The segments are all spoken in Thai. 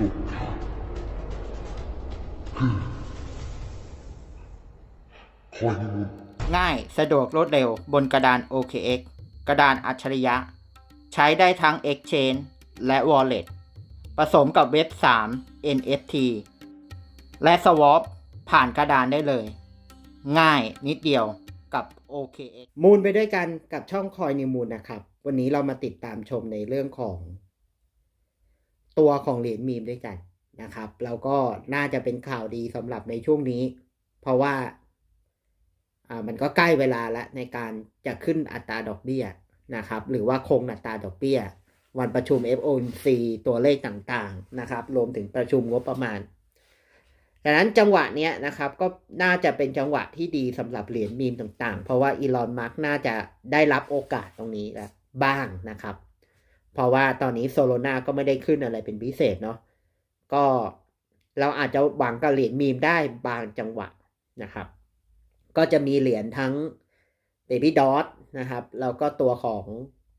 สุดท้ายคือคอยมูลง่ายสะดวกรวดเร็วบนกระดาน OKX กระดานอัจฉริยะ ใช้ได้ทั้ง Exchange และ Wallet ผสมกับเว็บ 3 NFT และ Swap ผ่านกระดานได้เลย ง่ายนิดเดียวกับ OKX มูลไปด้วยกันกับช่องคอยนิมูลนะครับ วันนี้เรามาติดตามชมในเรื่องของ ตัวของเหรียญมีมด้วยกันนะครับ แล้วก็น่าจะเป็นข่าวดีสำหรับในช่วงนี้ เพราะว่าอ่ามันก็ใกล้เวลาแล้วในการจะขึ้นอัตราดอกเบี้ยนะครับ หรือว่าคงอัตราดอกเบี้ย วันประชุม FOMC ตัวเลขต่างๆนะครับ รวมถึงประชุมงบประมาณดังนั้นจังหวะเนี้ยนะครับก็น่าจะเป็นจังหวะที่ดีสำหรับเหรียญมีมต่างๆ เพราะว่าอีลอนมาร์กน่าจะได้รับโอกาสตรงนี้แล้วบ้างนะครับ เพราะว่าตอนนี้โซโลนาก็ไม่ได้ขึ้นอะไรเป็นพิเศษเนาะก็เราอาจจะหวังกับเหรียญมีมได้บางจังหวะนะครับ ก็จะมีเหรียญทั้ง Baby Dot นะครับแล้วก็ตัวของ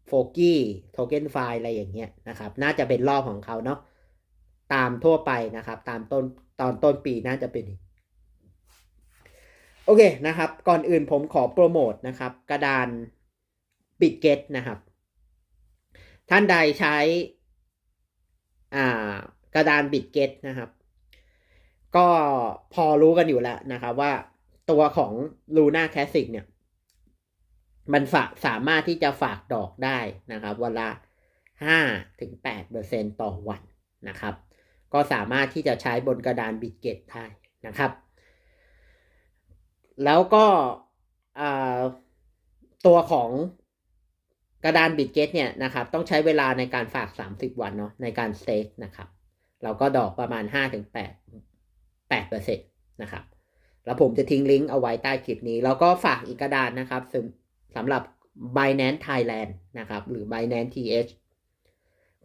โฟกี้โทเก้นไฟอะไรอย่างเงี้ยนะครับ น่าจะเป็นรอบของเขาเนาะตามทั่วไปนะครับ ตามต้นตอนต้นปีน่าจะเป็น โอเคนะครับ ก่อนอื่นผมขอโปรโมทนะครับ กระดานบิดเกตนะครับ ท่านใดใช้กระดานบิดเกตนะครับ ก็พอรู้กันอยู่แล้วนะครับว่าตัวของ Luna Classic เนี่ย มันฝากสามารถที่จะฝากดอกได้นะครับวันละห้าถึงแปดเปอร์เซ็นต่อวันนะครับ ก็สามารถที่จะใช้บนกระดานบิดเกตได้นะครับ แล้วก็ตัวของ กระดานบิดเกตเนี่ยนะครับต้องใช้เวลาในการฝาก 30 วันเนาะในการสเต็กนะครับแล้วก็ดอกประมาณ 5-8 8%นะครับแล้วผมจะทิ้งลิงก์เอาไว้ใต้คลิปนี้ แล้วก็ฝากอีกกระดานนะครับสำหรับ Binance Thailand นะครับหรือ Binance TH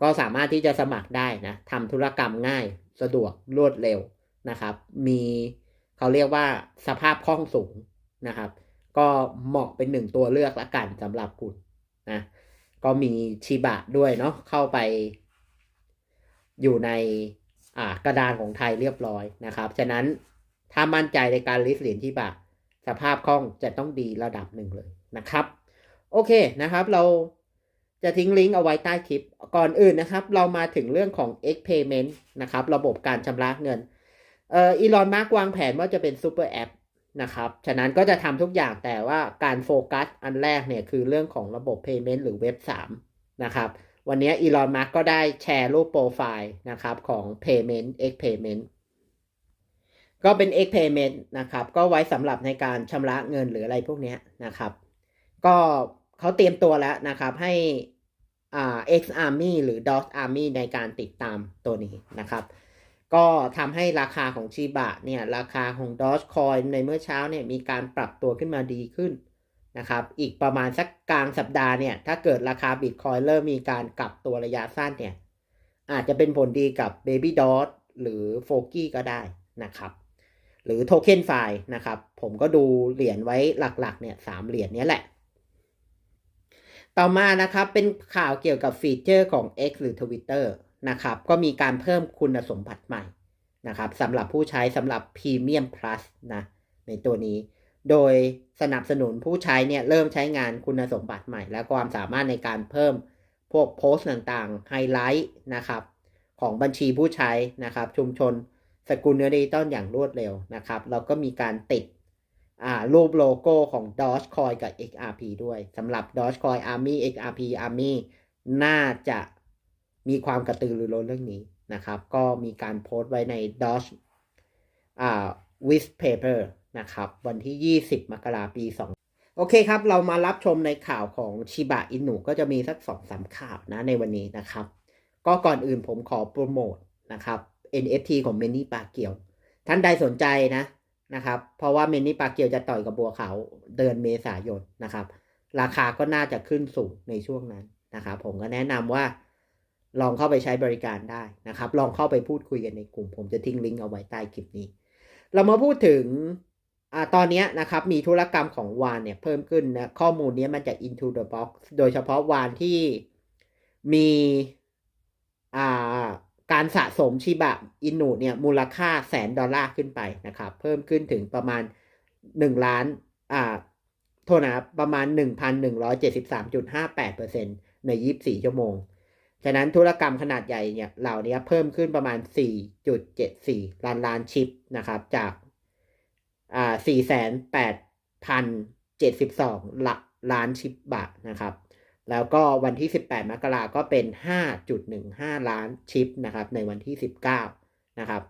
ก็สามารถที่จะสมัครได้นะทำธุรกรรมง่ายสะดวกรวดเร็วนะครับ มีเขาเรียกว่าสภาพคล่องสูงนะครับ ก็เหมาะเป็นหนึ่งตัวเลือกละกันสำหรับคุณ นะก็มีชิบะด้วยเนาะเข้าไปอยู่ในอ่ากระดานของไทยเรียบร้อยนะครับ ฉะนั้นถ้ามั่นใจในการลิสต์เหรียญชิบะสภาพคล่องจะต้องดีระดับหนึ่งเลยนะครับ โอเคนะครับ เราจะทิ้งลิงก์เอาไว้ใต้คลิป ก่อนอื่นนะครับ เรามาถึงเรื่องของ X Payment นะครับ ระบบการชำระเงินเอ่ออีลอนมาร์กวางแผนว่าจะเป็นซูเปอร์แอป นะครับ ฉะนั้นก็จะทำทุกอย่างแต่ว่าการโฟกัสอันแรกเนี่ยคือเรื่องของระบบ Payment หรือเว็บ3นะครับ วันนี้อีลอนมาร์กก็ได้แชร์รูปโปรไฟล์นะครับของ Payment X Payment ก็เป็น X Payment นะครับ ก็ไว้สำหรับในการชำระเงินหรืออะไรพวกนี้นะครับ ก็เขาเตรียมตัวแล้วนะครับให้อ่า X Army หรือ DOS Army ในการติดตามตัวนี้นะครับ ก็ทำให้ราคาของชีบะเนี่ยราคาของ Dogecoin ในเมื่อเช้าเนี่ยมีการปรับตัวขึ้นมาดีขึ้นนะครับ อีกประมาณสักกลางสัปดาห์เนี่ยถ้าเกิดราคา Bitcoin เริ่มมีการกลับตัวระยะสั้นเนี่ยอาจจะเป็นผลดีกับ Baby Dot หรือ f o g y ก็ได้นะครับ หรือโทเค็นไฟล์นะครับ ผมก็ดูเหรียญไว้หลักๆเนี่ยสามเหรียญนี้แหละ ต่อมานะครับเป็นข่าวเกี่ยวกับฟีเจอร์ของ X หรือ Twitter นะครับ ก็มีการเพิ่มคุณสมบัติใหม่นะครับสำหรับผู้ใช้สำหรับ Premium Plus นะในตัวนี้ โดยสนับสนุนผู้ใช้เนี่ยเริ่มใช้งานคุณสมบัติใหม่ และความสามารถในการเพิ่มพวกโพสต์ต่างๆไฮไลท์นะครับของบัญชีผู้ใช้นะครับชุมชนสกุลเนื้อดิจิตอลอย่างรวดเร็วนะครับเราก็มีการติดอ่ารูปโลโก้ของ Dogecoin กับ XRP ด้วยสำหรับ Dogecoin Army XRP Army น่าจะ มีความกระตือรือร้นเรื่องนี้นะครับ ก็มีการโพสต์ไว้ใน Doge อ่า with paper นะครับ วันที่ 20 มกราปี 2 โอเคครับ เรามารับชมในข่าวของชิบะอินุก็จะมีสักสองสามข่าวนะในวันนี้นะครับ ก็ก่อนอื่นผมขอโปรโมทนะครับ NFT ของเมนนี่ปาเกียว ท่านใดสนใจนะนะครับ เพราะว่าเมนนี่ปาเกียวจะต่อยกับบัวขาวเดือนเมษายนนะครับ ราคาก็น่าจะขึ้นสูงในช่วงนั้นนะครับ ผมก็แนะนำว่า ลองเข้าไปใช้บริการได้นะครับ ลองเข้าไปพูดคุยกันในกลุ่ม ผมจะทิ้งลิงก์เอาไว้ใต้คลิปนี้ เรามาพูดถึงอตอนนี้นะครับมีธุรกรรมของวานเนี่ยเพิ่มขึ้นนะข้อมูลนี้มันจะ into the box โดยเฉพาะวานที่มีาการสะสมชิบะอินุเนี่ยมูลค่าแสนดอลลาร์ขึ้นไปนะครับ เพิ่มขึ้นถึงประมาณ 1 ล้านอ่าโทษนะครับประมาณ 1,173.58%ใน 24 ชั่วโมง ฉะนั้นธุรกรรมขนาดใหญ่เนี่ยเหล่านี้เพิ่มขึ้นประมาณ 4.74 ล้านล้านชิปนะครับ จากอ่า4,8,072หลักล้านชิปบาทนะครับ แล้วก็วันที่ 18 มกราก็เป็น 5.15 ล้านชิปนะครับ ในวันที่ 19 นะครับ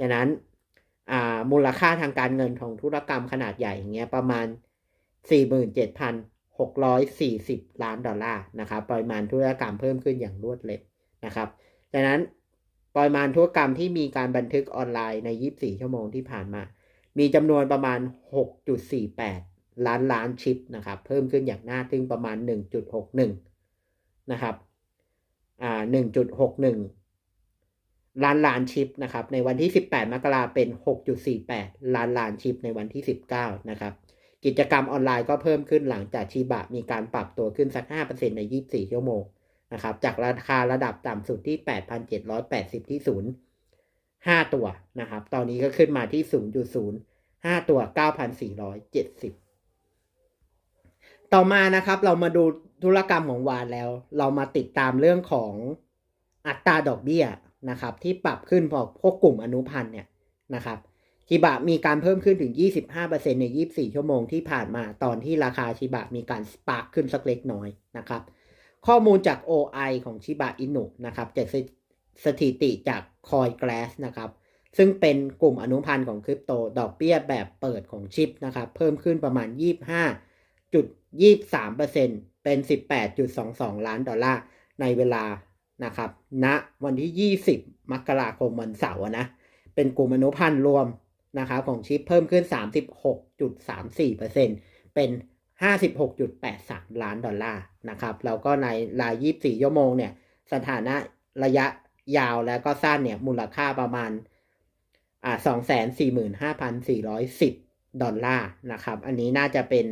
ดังนั้นมูลค่าทางการเงินของธุรกรรมขนาดใหญ่อย่างเงี้ยประมาณ 47,000 640 ล้านดอลลาร์นะครับปริมาณธุรกรรมเพิ่มขึ้นอย่างรวดเร็วนะครับดังนั้นปริมาณธุรกรรมที่มีการบันทึกออนไลน์ใน 24 ชั่วโมงที่ผ่านมา มีจำนวนประมาณ 6.48 ล้านล้านชิปนะครับเพิ่มขึ้นอย่างน่าทึ่งประมาณ 1.61 นะครับอ่า1.61 ล้านล้านชิปนะครับในวันที่ 18 มกราเป็น 6.48 ล้านล้านชิปในวันที่ 19 นะครับ กิจกรรมออนไลน์ก็เพิ่มขึ้นหลังจากชิบะมีการปรับตัวขึ้นสัก 5%ใน 24 ชั่วโมงนะครับ จากราคาระดับต่ำสุดที่ 8,780 ที่0 5ตัวนะครับ ตอนนี้ก็ขึ้นมาที่ 0.0 5 ตัว 9,470 ต่อมานะครับ เรามาดูธุรกรรมของวานแล้ว เรามาติดตามเรื่องของอัตราดอกเบี้ยนะครับ ที่ปรับขึ้นพอพวกกลุ่มอนุพันธ์เนี่ยนะครับ ชิบะมีการเพิ่มขึ้นถึง 25%ใน 24 ชั่วโมงที่ผ่านมาตอนที่ราคาชิบะมีการสปาร์คขึ้นสักเล็กน้อยนะครับ ข้อมูลจาก OI ของชิบะอินุนะครับจากสถิติจาก Coinglass นะครับ ซึ่งเป็นกลุ่มอนุพันธ์ของคริปโตดอกเบี้ยแบบเปิดของชิปนะครับ เพิ่มขึ้นประมาณ 25.23%เป็น 18.22 ล้านดอลลาร์ในเวลานะครับณวันที่ 20 มกราคมวันเสาร์นะ เป็นกลุ่มอนุพันธ์รวม นะครับของชิปเพิ่มขึ้น 36.34%เป็น 56.83 ล้านดอลลาร์นะครับแล้วก็ในราย 24 ชั่วโมงเนี่ยสถานะระยะยาวแล้วก็สั้นเนี่ยมูลค่าประมาณอ่า245,410 ดอลลาร์นะครับ อันนี้น่าจะเป็น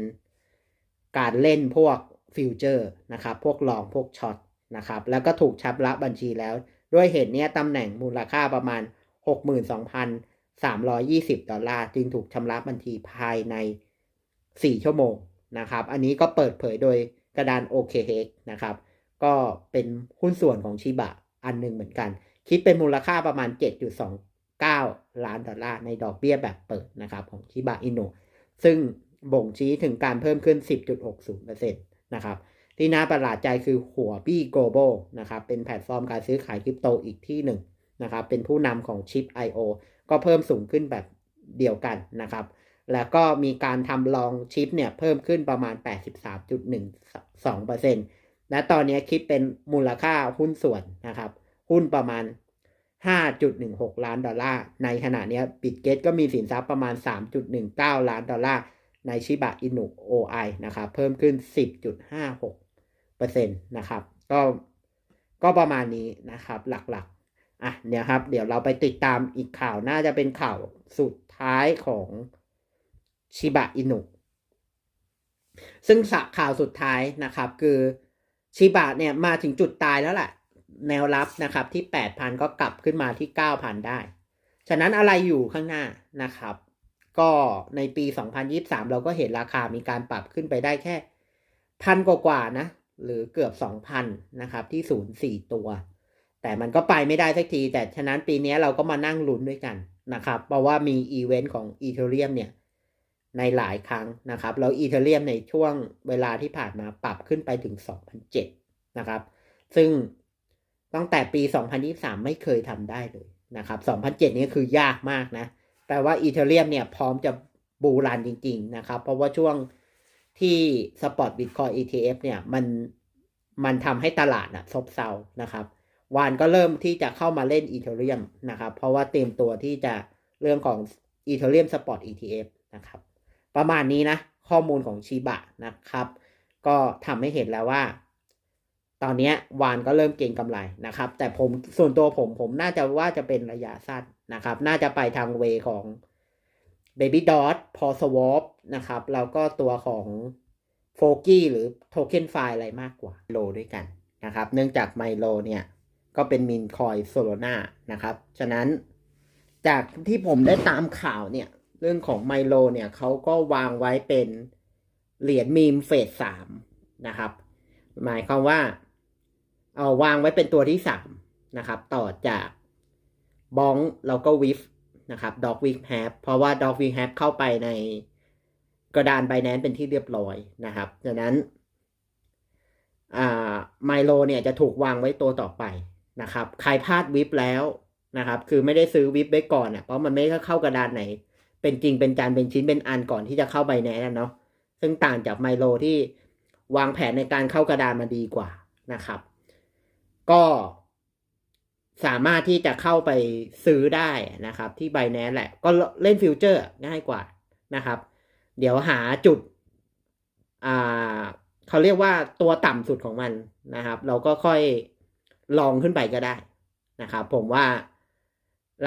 การเล่นพวกฟิวเจอร์นะครับ พวกลองพวกช็อตนะครับ แล้วก็ถูกชับละบัญชีแล้ว ด้วยเหตุนี้ตำแหน่งมูลค่าประมาณ 320 ดอลลาร์จึงถูกชำระบัญชีภายใน 4 ชั่วโมงนะครับ อันนี้ก็เปิดเผยโดยกระดาน OKX นะครับ ก็เป็นหุ้นส่วนของชิบะอันหนึ่งเหมือนกัน คิดเป็นมูลค่าประมาณ 7.29 ล้านดอลลาร์ในดอกเบี้ยแบบเปิดนะครับของชิบะอินโนซึ่งบ่งชี้ถึงการเพิ่มขึ้น 10.60%นะครับ ที่น่าประหลาดใจคือหัวบี้ global นะครับ เป็นแพลตฟอร์มการซื้อขายคริปโตอีกที่หนึ่งนะครับ เป็นผู้นำของชิป IO ก็เพิ่มสูงขึ้นแบบเดียวกันนะครับ แล้วก็มีการทำลองชิปเนี่ยเพิ่มขึ้นประมาณ 83.12%และตอนนี้คิดเป็นมูลค่าหุ้นส่วนนะครับ หุ้นประมาณ 5.16 ล้านดอลลาร์ ในขณะนี้บิตเกตก็มีสินทรัพย์ประมาณ 3.19 ล้านดอลลาร์ ในชิบะอินุ OI นะครับ เพิ่มขึ้น 10.56%นะครับ ก็ก็ประมาณนี้นะครับหลักๆ อะเนี่ยครับ เดี๋ยวเราไปติดตามอีกข่าวน่าจะเป็นข่าวสุดท้ายของชิบะอินุซึ่งข่าวสุดท้ายนะครับ คือชิบะเนี่ยมาถึงจุดตายแล้วแหละแนวรับนะครับที่ 8,000 ก็กลับขึ้นมาที่ 9,000 ได้ ฉะนั้นอะไรอยู่ข้างหน้านะครับ ก็ในปี 2023 เราก็เห็นราคามีการปรับขึ้นไปได้แค่พันกว่าๆนะ หรือเกือบ 2,000 นะครับที่ศูนย์สี่ตัว แต่มันก็ไปไม่ได้สักที แต่ฉะนั้นปีนี้เราก็มานั่งลุ้นด้วยกันนะครับ เพราะว่ามีอีเวนต์ของอีเทเรียมเนี่ยในหลายครั้งนะครับ แล้วอีเทเรียมในช่วงเวลาที่ผ่านมาปรับขึ้นไปถึง 2,007นะครับ ซึ่งตั้งแต่ปี 2023 ไม่เคยทำได้เลยนะครับ 2007 นี่คือยากมากนะ แปลว่าอีเทเรียมเนี่ยพร้อมจะบูรันจริง ๆ นะครับ เพราะว่าช่วงที่สปอตบิตคอย ETF เนี่ยมันมันทำให้ตลาดนะซบเซานะครับ วานก็เริ่มที่จะเข้ามาเล่นอีเทเรียมนะครับ เพราะว่าเตรียมตัวที่จะเรื่องของอีเทเรียมสปอร์ต ETF นะครับ ประมาณนี้นะ ข้อมูลของชิบะนะครับ ก็ทำให้เห็นแล้วว่า ตอนนี้วานก็เริ่มเก็งกำไรนะครับ แต่ผมส่วนตัวผมผมน่าจะว่าจะเป็นระยะสั้นนะครับ น่าจะไปทางเวของ Baby Dot p o s w a p นะครับ แล้วก็ตัวของ f o g y หรือ Token File อะไรมากกว่าโลด้วยกันนะครับ เนื่องจากไมโลเนี่ย ก็เป็นมินคอยโซโลนานะครับ ฉะนั้นจากที่ผมได้ตามข่าวเนี่ย เรื่องของไมโลเนี่ยเขาก็วางไว้เป็นเหรียญมีมเฟสสามนะครับ หมายความว่า เอาวางไว้เป็นตัวที่สามนะครับ ต่อจากบองแล้วก็วิฟนะครับด็อกวิฟแฮปเพราะว่าด็อกวิฟแฮปเข้าไปในกระดานไบแนนเป็นที่เรียบร้อยนะครับดังนั้นไมโลเนี่ยจะถูกวางไว้ตัวต่อไป นะครับ ใครพลาดวิฟแล้วนะครับ คือไม่ได้ซื้อวิฟไว้ก่อนอะเพราะมันไม่เข้ากระดานไหน เป็นจริงเป็นจานเป็นชิ้นเป็นอันก่อนที่จะเข้าไบแนนเนาะ ซึ่งต่างจากไมโลที่วางแผนในการเข้ากระดานมาดีกว่านะครับ ก็สามารถที่จะเข้าไปซื้อได้นะครับ ที่ไบแนนแหละ ก็เล่นฟิวเจอร์ง่ายกว่านะครับ เดี๋ยวหาจุดอ่าเขาเรียกว่าตัวต่ำสุดของมันนะครับ เราก็ค่อย ลองขึ้นไปก็ได้นะครับผมว่า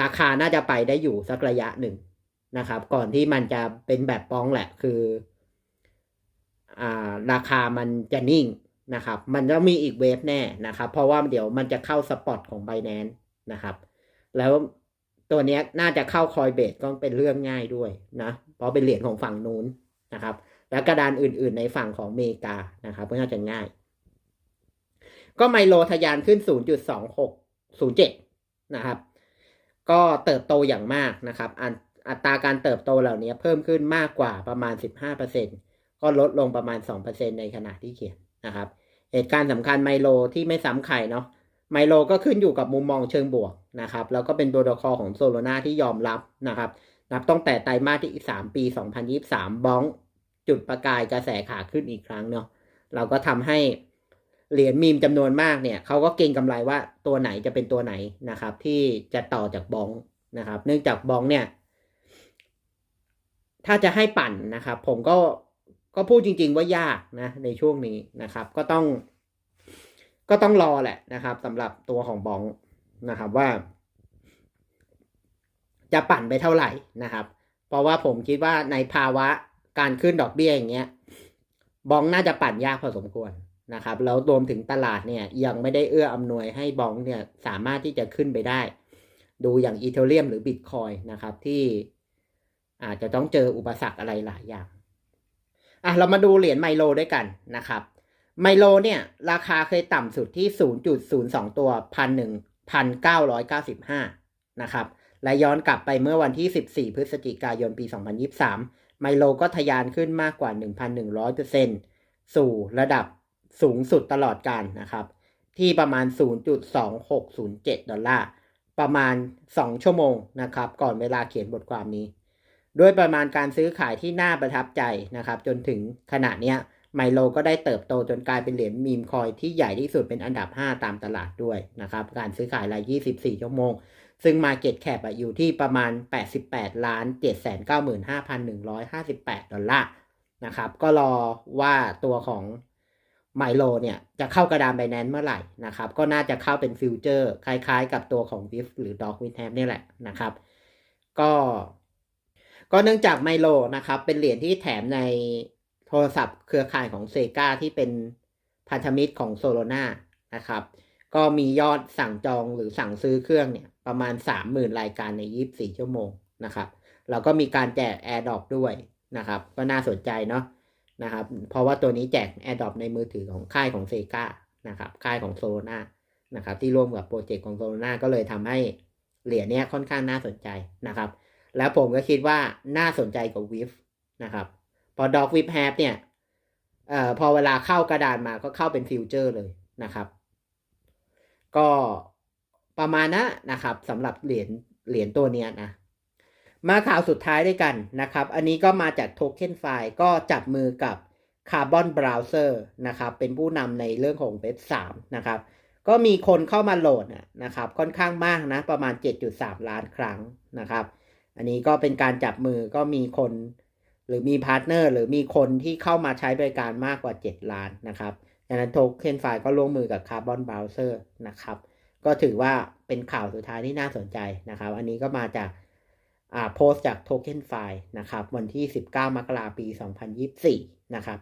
ราคาน่าจะไปได้อยู่สักระยะหนึ่งนะครับ ก่อนที่มันจะเป็นแบบป้องแหละคืออ่าราคามันจะนิ่งนะครับ มันจะมีอีกเวฟแน่นะครับ เพราะว่าเดี๋ยวมันจะเข้าสปอตของ b บแ a นนะครับ แล้วตัวนี้น่าจะเข้าคอยเบสก็เป็นเรื่องง่ายด้วยนะเพราะเป็นเหรียญของฝั่งนู้นนะครับ แล้วกระดานอื่น ๆ ในฝั่งของเมกานะครับก็น่าจะง่าย ก็ไมโลทะยานขึ้น 0.2607 นะครับ ก็เติบโตอย่างมากนะครับ อัตราการเติบโตเหล่านี้เพิ่มขึ้นมากกว่าประมาณ 15%ก็ลดลงประมาณ 2%ในขณะที่เขียนนะครับ เหตุการณ์สำคัญไมโลที่ไม่ซ้ำใครเนาะ ไมโลก็ขึ้นอยู่กับมุมมองเชิงบวกนะครับ แล้วก็เป็นโปรโตคอลของโซโลนาที่ยอมรับนะครับ นับตั้งแต่ไตรมาสที่ 3 ปี 2023 บ้องจุดประกายกระแสขาขึ้นอีกครั้งเนาะ เราก็ทำให้ เหรียญมีมจำนวนมากเนี่ยเขาก็เก่งกำไรว่าตัวไหนจะเป็นตัวไหนนะครับ ที่จะต่อจากบองนะครับ เนื่องจากบองเนี่ย ถ้าจะให้ปั่นนะครับ ผมก็ก็พูดจริง ๆ ว่ายากนะในช่วงนี้นะครับ ก็ต้อง ก็ต้องรอแหละนะครับสำหรับตัวของบองนะครับว่า จะปั่นไปเท่าไหร่นะครับ เพราะว่าผมคิดว่าในภาวะการขึ้นดอกเบี้ยอย่างเงี้ยบองน่าจะปั่นยากพอสมควร นะครับแล้วรวมถึงตลาดเนี่ยยังไม่ได้เอื้ออำนวยให้บองเนี่ยสามารถที่จะขึ้นไปได้ ดูอย่างอีเทเรียมหรือบิตคอยนะครับที่อาจจะต้องเจออุปสรรคอะไรหลายอย่างอะเรามาดูเหรียญไมโลด้วยกันนะครับไมโลเนี่ยราคาเคยต่ำสุดที่ 0.02 ตัวพันหนึ่งพันเก้าร้อยเก้าสิบห้านะครับและย้อนกลับไปเมื่อวันที่ 14 พฤศจิกายนปี 2023 ไมโลก็ทะยานขึ้นมากกว่า 1,100%สู่ระดับ สูงสุดตลอดการนะครับ ที่ประมาณ 0.2607 ดอลลาร์ ประมาณ 2 ชั่วโมงนะครับ ก่อนเวลาเขียนบทความนี้ ด้วยประมาณการซื้อขายที่น่าประทับใจนะครับ จนถึงขณะนี้ยไมโลก็ได้เติบโตจนกลายเป็นเหรียญมีมคอยที่ใหญ่ที่สุดเป็นอันดับ 5 ตามตลาดด้วยนะครับ การซื้อขายราย 24 ชั่วโมง ซึ่ง Market Cap อยู่ที่ประมาณ 88 ล้าน 795,158 ดอลลาร์นะครับ ก็รอว่าตัวของ ไมโลเนี่ยจะเข้ากระดานไบแนนเมื่อไหร่นะครับก็น่าจะเข้าเป็นฟิวเจอร์คล้ายๆ กับตัวของ WIF หรือ Dog with Ham นี่แหละนะครับ ก็ก็เนื่องจากไมโลนะครับเป็นเหรียญที่แถมในโทรศัพท์เครือข่ายของเซกาที่เป็นพันธมิตรของโซโลนานะครับก็มียอดสั่งจองหรือสั่งซื้อเครื่องเนี่ยประมาณ 30,000 รายการใน 24 ชั่วโมงนะครับแล้วก็มีการแจก AirDrop ด้วยนะครับ ก็น่าสนใจเนาะ นะครับ เพราะว่าตัวนี้แจก AirDrop ในมือถือของค่ายของเซกานะครับ ค่ายของโซโลนานะครับ ที่ร่วมกับโปรเจกต์ของโซโลนาก็เลยทำให้เหรียญนี้ค่อนข้างน่าสนใจนะครับ แล้วผมก็คิดว่าน่าสนใจกับวิฟนะครับพอดอกวิฟแฮปเนี่ยเอ่อพอเวลาเข้ากระดานมาก็เข้าเป็นฟิวเจอร์เลยนะครับ ก็ประมาณนะนะครับสำหรับเหรียญเหรียญตัวเนี้ยนะ มาข่าวสุดท้ายด้วยกันนะครับ อันนี้ก็มาจากโทเค็นไฟล์ก็จับมือกับ Carbon Browser นะครับ เป็นผู้นำในเรื่องของเว็บ3นะครับ ก็มีคนเข้ามาโหลดนะครับ ค่อนข้างมากนะ ประมาณ 7.3 ล้านครั้งนะครับ อันนี้ก็เป็นการจับมือก็มีคน หรือมีพาร์ทเนอร์หรือมีคนที่เข้ามาใช้บริการมากกว่า 7 ล้านนะครับดังนั้นโทเค็นไฟล์ก็ร่วมมือกับ Carbon Browser นะครับ ก็ถือว่าเป็นข่าวสุดท้ายที่น่าสนใจนะครับ อันนี้ก็มาจาก โพสต์จากโทเค็นไฟล์นะครับ วันที่ 19 มกราปี 2024 นะครับ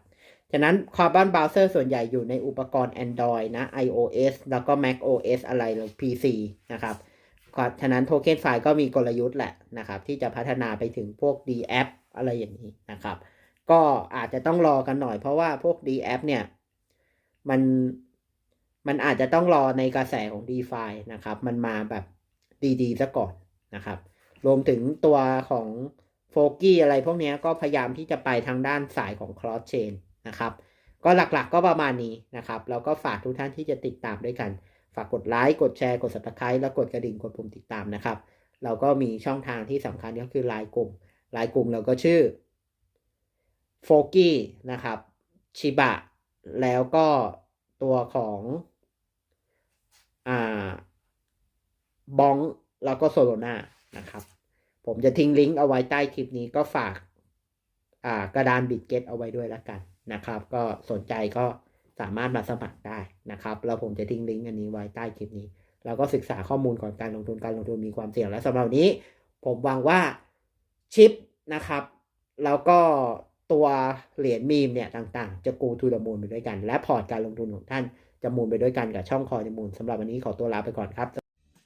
ฉะนั้น Carbon Browser ส่วนใหญ่อยู่ในอุปกรณ์ Android นะ iOS แล้วก็ Mac OS อะไรหรือ PC นะครับฉะนั้น Token File ก็มีกลยุทธ์แหละนะครับ ที่จะพัฒนาไปถึงพวก D App อะไรอย่างนี้นะครับ ก็อาจจะต้องรอกันหน่อยเพราะว่าพวก D App เนี่ย มันมันอาจจะต้องรอในกระแสของ DeFi นะครับ มันมาแบบดีๆซะก่อนนะครับ รวมถึงตัวของโฟกี้อะไรพวกนี้ก็พยายามที่จะไปทางด้านสายของ Cross Chain นะครับ ก็หลักๆก็ประมาณนี้นะครับ แล้วก็ฝากทุกท่านที่จะติดตามด้วยกัน ฝากกดไลค์ กดแชร์ กด subscribe แล้วกดกระดิ่ง กดปุ่มติดตามนะครับ เราก็มีช่องทางที่สำคัญก็คือไลน์กลุ่มไลน์กลุ่มเราก็ชื่อโฟกี้นะครับชิบะแล้วก็ตัวของอ่าบองแล้วก็โซโลนานะครับ ผมจะทิ้งลิงก์เอาไว้ใต้คลิปนี้ก็ฝากกระดานบิตเก็ตเอาไว้ด้วยละกันนะครับ ก็สนใจก็สามารถมาสมัครได้นะครับแล้วผมจะทิ้งลิงก์อันนี้ไว้ใต้คลิปนี้ แล้วก็ศึกษาข้อมูลก่อนการลงทุนการลงทุนมีความเสี่ยงและสำหรับวันนี้ ผมหวังว่าชิปนะครับ แล้วก็ตัวเหรียญมีมเนี่ยต่างๆ จะกูทูดมูลไปด้วยกัน และพอร์ตการลงทุนของท่านจะมูลไปด้วยกันกับช่องคอยมูลสำหรับวันนี้ขอตัวลาไปก่อนครับ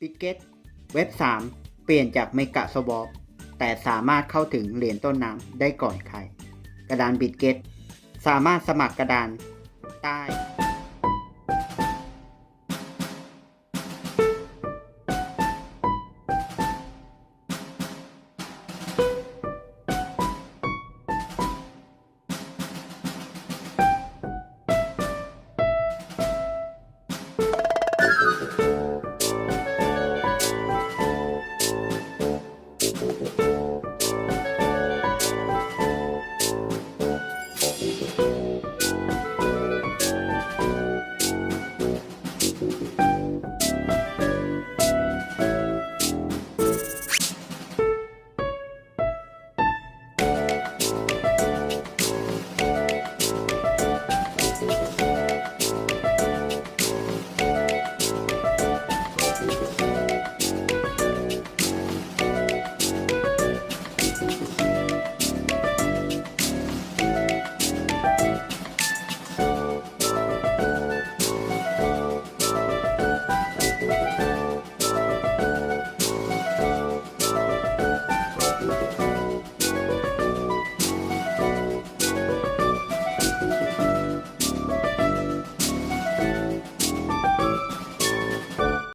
บิตเกตเว็บ 3 เปลี่ยนจากเมกะสวอปแต่สามารถเข้าถึงเหรียญต้นน้ำได้ก่อนใคร กระดานบิตเกตสามารถสมัครกระดานใต้